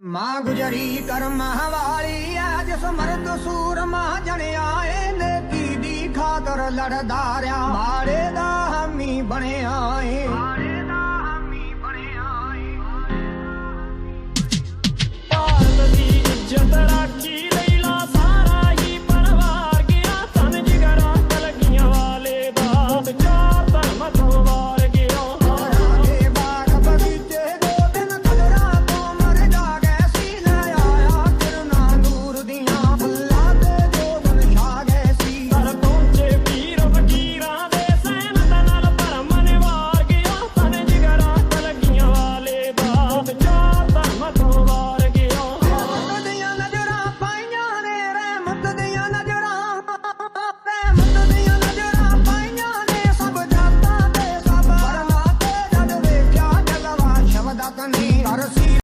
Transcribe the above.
ਮਾਂ ਗੁਜਰੀ ਕਰਮਾਂ ਵਾਲੀ ਆ ਜਿਸ ਮਰਦ ਸੂਰਮਾ ਜਣਿਆ ਏ ਨੇਕੀ ਦੀ ਖਾਤਰ ਲੜਦਾ ਰਿਆ ਮਾੜੇ ਦਾ ਹਾਮੀ ਬਣਿਆ ਏ அரசியல்